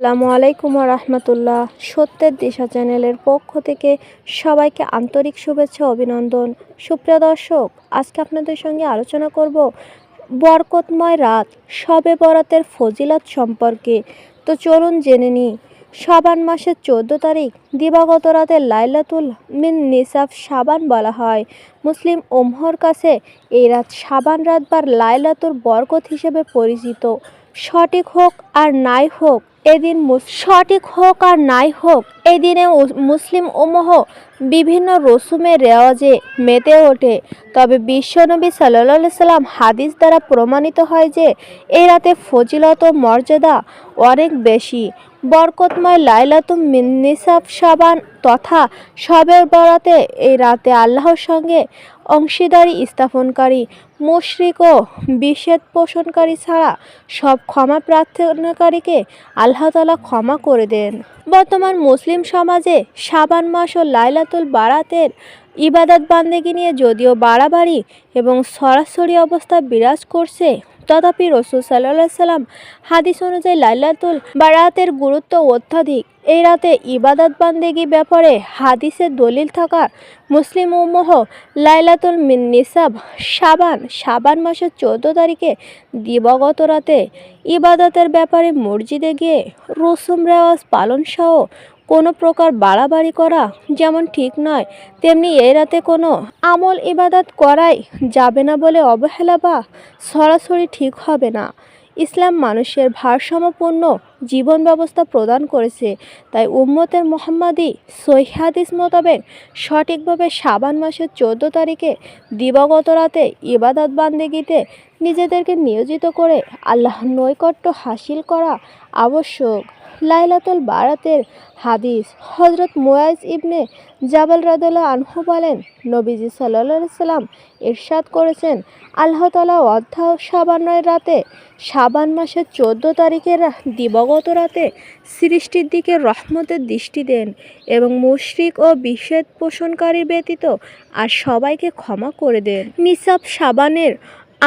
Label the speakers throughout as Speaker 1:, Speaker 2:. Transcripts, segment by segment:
Speaker 1: আসসালামু আলাইকুম রহমতুল্লাহ। সত্যের দিশা চ্যানেলের পক্ষ থেকে সবাইকে আন্তরিক শুভেচ্ছা, অভিনন্দন। সুপ্রিয় দর্শক, আজকে আপনাদের সঙ্গে আলোচনা করব বরকতময় রাত শবে বরাতের ফজিলত সম্পর্কে। তো চলুন জেনে নিই, শাবান মাসের চোদ্দ তারিখ দিবাগত রাতে লাইলাতুল মিন নিসাফ শাবান বলা হয়। মুসলিম ওমহর কাছে এই রাত শাবান রাত বা লাইলাতুল বরকত হিসেবে পরিচিত। সঠিক হোক আর নাই হোক এদিন সঠিক হোক আর নাই হোক, এদিনে মুসলিম উমহ বিভিন্ন রসুমের রেওয়াজে মেতে ওঠে। তবে বিশ্বনবী সাল্লা সাল্লাম হাদিস দ্বারা প্রমাণিত হয় যে এই রাতে ফজিলত মর্যাদা অনেক বেশি। বরকতময় লাইলাতুম নিসাব সাবান তথা সবের বরাতে এই রাতে আল্লাহর সঙ্গে অংশীদারি স্থাপনকারী, মুশরিক ও বিষেদ পোষণকারী ছাড়া সব ক্ষমা প্রার্থনাকারীকে আল্লাহ তালা ক্ষমা করে দেন। বর্তমান মুসলিম সমাজে সাবান মাস ও লাইলাতুল বারাতের ইবাদত বান্দেগি নিয়ে যদিও বাড়াবাড়ি এবং সরাসরি অবস্থা বিরাজ করছে তথাপি রসুল সাল্লাহ সাল্লাম হাদিস অনুযায়ী লাইলাতুল বা রাতের গুরুত্ব অত্যাধিক। এই রাতে ইবাদত বান্দেগি ব্যাপারে হাদিসের দলিল থাকা মুসলিম উম্মহ লাইলাতুল মিন নিসাব সাবান সাবান মাসের চোদ্দ তারিখে দিবগত রাতে ইবাদতের ব্যাপারে মসজিদে গিয়ে রসুম রেওয়াজ পালন সহ কোনো প্রকার বাড়াবাড়ি করা যেমন ঠিক নয়, তেমনি এই রাতে কোনো আমল ইবাদত করাই যাবে না বলে অবহেলা বা সরাসরি ঠিক হবে না। ইসলাম মানুষের ভারসাম্যপূর্ণ জীবন ব্যবস্থা প্রদান করেছে, তাই উম্মতের মোহাম্মদী সৈহাদিস মোতাবেক সঠিকভাবে সাবান মাসের চোদ্দ তারিখে দিবাগত রাতে ইবাদত বান্দেগিতে নিজেদেরকে নিয়োজিত করে আল্লাহ নৈকট্য হাসিল করা আবশ্যক। লাইলাতুল বারাতের হাদিস হজরত মুয়াজ ইবনে জাবাল রাদুল্লাহ আনহু বলেন, নবীজি সাল্লা সাল্লাম ইরশাদ করেছেন, আল্লাহ তালা সাবানের রাতে সাবান মাসের চোদ্দ তারিখের দিবগত রাতে সৃষ্টির দিকে রহমতের দৃষ্টি দেন এবং মুশরিক ও বিষেদ পোষণকারী ব্যতীত আর সবাইকে ক্ষমা করে দেন। নিসাব সাবানের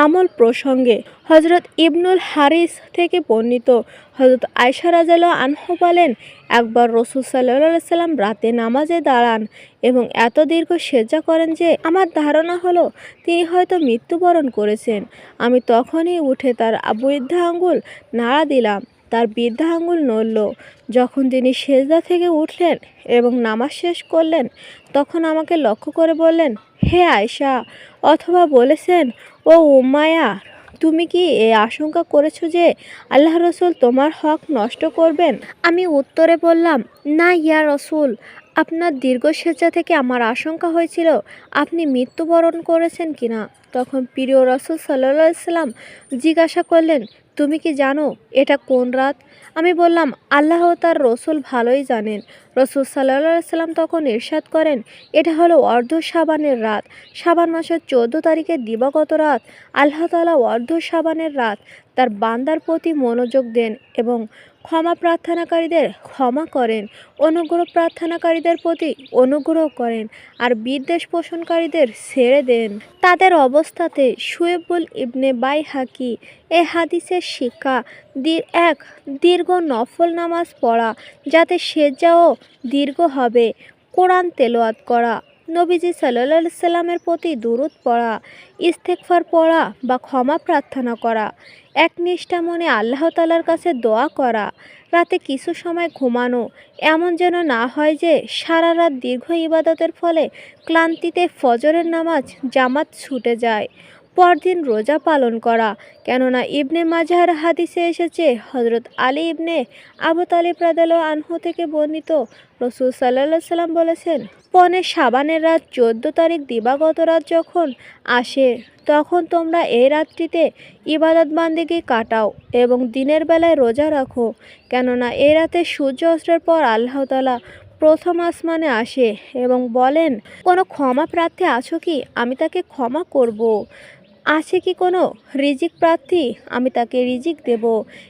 Speaker 1: আমল প্রসঙ্গে হজরত ইবনুল হারিস থেকে বর্ণিত। হজরত আয়সা রাজাল আনহু বলেন, একবার রসুল সাল্লাহ সাল্লাম রাতে নামাজে দাঁড়ান এবং এত দীর্ঘ সেজা করেন যে আমার ধারণা হলো তিনি হয়তো মৃত্যুবরণ করেছেন। আমি তখনই উঠে তার বৃদ্ধা আঙ্গুল নাড়া দিলাম, তার বৃদ্ধা আঙ্গুল নড়ল। যখন তিনি সেজদা থেকে উঠলেন এবং নামাজ শেষ করলেন, তখন আমাকে লক্ষ্য করে বললেন, হে আয়সা অথবা বলেছেন ও উম্মায়া, তুমি কি এ আশঙ্কা করেছ যে আল্লাহ রসুল তোমার হক নষ্ট করবেন? আমি উত্তরে বললাম, না ইয়া রসুল, আপনার দীর্ঘ সেজা থেকে আমার আশঙ্কা হয়েছিল, আপনি মৃত্যুবরণ করেছেন কিনা? তখন প্রিয় রসুল সাল্লা সাল্লাম জিজ্ঞাসা করলেন, তুমি কি জানো এটা কোন রাত? আমি বললাম, আল্লাহ তার রসুল ভালোই জানেন। রসুল সাল্লা সাল্লাম তখন ইরশাদ করেন, এটা হলো অর্ধ সাবানের রাত। সাবান মাসের চোদ্দ তারিখের দিবাগত রাত। আল্লাহ তালা অর্ধ সাবানের রাত তার বান্দার প্রতি মনোযোগ দেন এবং ক্ষমা প্রার্থনাকারীদের ক্ষমা করেন, অনুগ্রহ প্রার্থনাকারীদের প্রতি অনুগ্রহ করেন আর বিদ্বেষ পোষণকারীদের ছেড়ে দেন। তাদের অবস্থাতে সুয়েবুল ইবনে বাই হাকি এ হাদিসের শিক্ষা এক, দীর্ঘ নফল নামাজ পড়া, যাতে সেজাও দীর্ঘ হবে। কোরআন তেলোয়াত করা, নবীজি সাল্লা সাল্লামের প্রতি দূরত পড়া ইস্তেকফার পড়া বা ক্ষমা প্রার্থনা করা একনিষ্ঠা মনে আল্লাহ তালার কাছে দোয়া করা, রাতে কিছু সময় ঘুমানো, এমন যেন না হয় যে সারা রাত দীর্ঘ ইবাদতের ফলে ক্লান্তিতে ফজরের নামাজ জামাত ছুটে যায়। পরদিন রোজা পালন করা। কেননা ইবনে মাজাহার হাদিসে এসেছে হজরত আলী ইবনে আবু তালিব রাদাল আনহু থেকে বর্ণিত, রসুল সাল্লা সাল্লাম বলেছেন, পনে সাবানের রাত চোদ্দ তারিখ দিবাগত রাত যখন আসে, তখন তোমরা এই রাত্রিতে ইবাদত বান্দিকে কাটাও এবং দিনের বেলায় রোজা রাখো। কেননা এই রাতে সূর্য অস্ত্রের পর আল্লাহতালা প্রথম আসমানে আসে এবং বলেন, কোনো ক্ষমা প্রার্থী আছো কি? আমি তাকে ক্ষমা করব। আছে কি কোনো রিজিক প্রার্থী? আমি তাকে রিজিক দেব।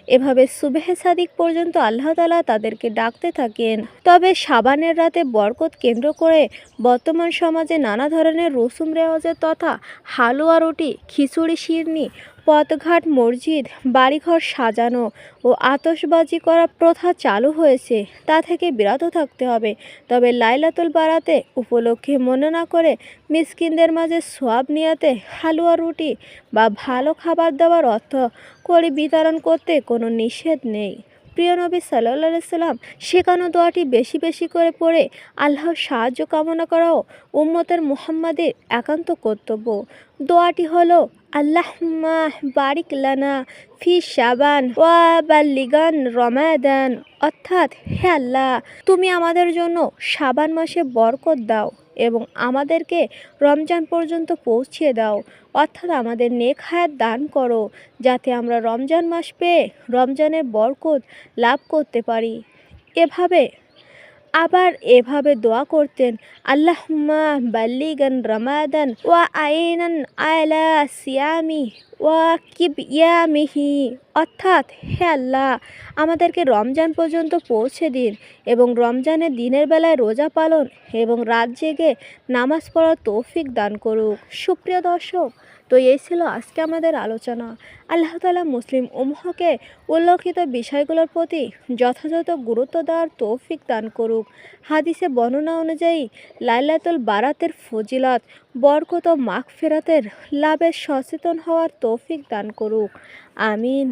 Speaker 1: এভাবে সুবেহে সাদিক পর্যন্ত আল্লাহ তালা তাদেরকে ডাকতে থাকেন। তবে সাবানের রাতে বরকত কেন্দ্র করে বর্তমান সমাজে নানা ধরনের রসুম রেওয়াজের তথা হালুয়া রুটি, খিচুড়ি, শিরনি পথঘাট মসজিদ, বাড়িঘর সাজানো ও আতসবাজি করা প্রথা চালু হয়েছে। তা থেকে বিরত থাকতে হবে। তবে লাইলাতুল বারাতে উপলক্ষে মনে না করে মিসকিনদের মাঝে সোয়াব নিয়াতে হালুয়া রুটি বা ভালো খাবার দাবার অর্থ করে বিতরণ করতে কোনো নিষেধ নেই। প্রিয় নবী সাল্লা সাল্লাম শেখানো দোয়াটি বেশি বেশি করে পড়ে আল্লাহর সাহায্য কামনা করাও উম্মতের মুহাম্মাদের একান্ত কর্তব্য। দোয়াটি হলো, আল্লাহম্মা বারিক লানা ফি সাবান ওয়া বাল্লিগান রমাদান। অর্থাৎ, হে আল্লাহ, তুমি আমাদের জন্য সাবান মাসে বরকত দাও এবং আমাদেরকে রমজান পর্যন্ত পৌঁছিয়ে দাও। অর্থাৎ, আমাদের নেক হায়াত দান করো, যাতে আমরা রমজান মাস পেয়ে রমজানের বরকত লাভ করতে পারি। এভাবে আবার এভাবে দোয়া করতেন আল্লাহমা বাল্লিগান রমাদান ওয়া আইনান আয়লা সিয়ামি ওয়া কিব ইয়ামিহি অর্থাৎ, হে আল্লাহ আমাদেরকে রমজান পর্যন্ত পৌঁছে দিন এবং রমজানের দিনের বেলায় রোজা পালন এবং রাত জেগে নামাজ পড়ার তৌফিক দান করুক। সুপ্রিয় দর্শক, তো এই ছিল আজকে আমাদের আলোচনা। আল্লাহ তালা মুসলিম উমহকে উল্লেখিত বিষয়গুলোর প্রতি যথাযথ গুরুত্ব দেওয়ার তৌফিক দান করুক। হাদিসে বর্ণনা অনুযায়ী লাইলাতুল বারাতের ফজিলত, বরকত মাখ ফেরাতের লাভের সচেতন হওয়ার তৌফিক দান করুক। আমিন।